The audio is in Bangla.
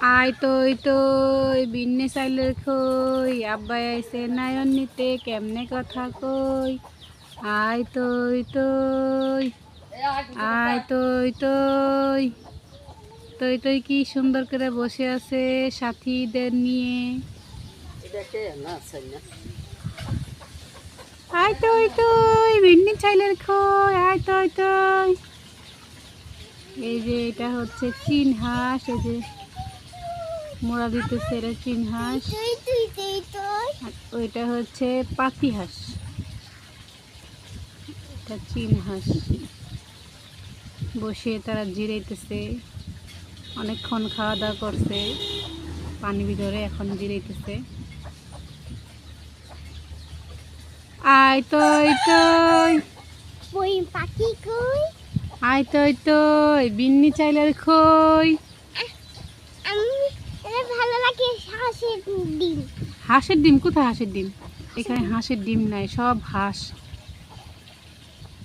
আয় তই তই বিন্নে চাইলে খই, আব্বাই আইসে নায়ন নিতে কেমনে কথা কই? আয় তই তই আয় তই তই তই তই কি সুন্দর করে বসে আছে সাথীদের নিয়ে? আয় তই তই বিন্নি চাইলের খই, আয় তই তই এই যে এটা হচ্ছে চীন হাঁস, এই যে মোড়া দিতেছে এটা চীন হাঁস। তুই তুই তুই তুই আর ওইটা হচ্ছে পাতি হাঁস। এটা চীন হাঁস। বসে তারা জিরাইতেছে। অনেকক্ষণ খাওয়া দাওয়া করছে। পানি ভিতরে এখন জিরাইতেছে। আয় তই তই। বই পাখি কই? আয় তই বিন্নি চাইলের খই। হাঁসের ডিম। কোথায় হাঁসের ডিম? এখানে হাঁসের ডিম নাই সব হাঁস।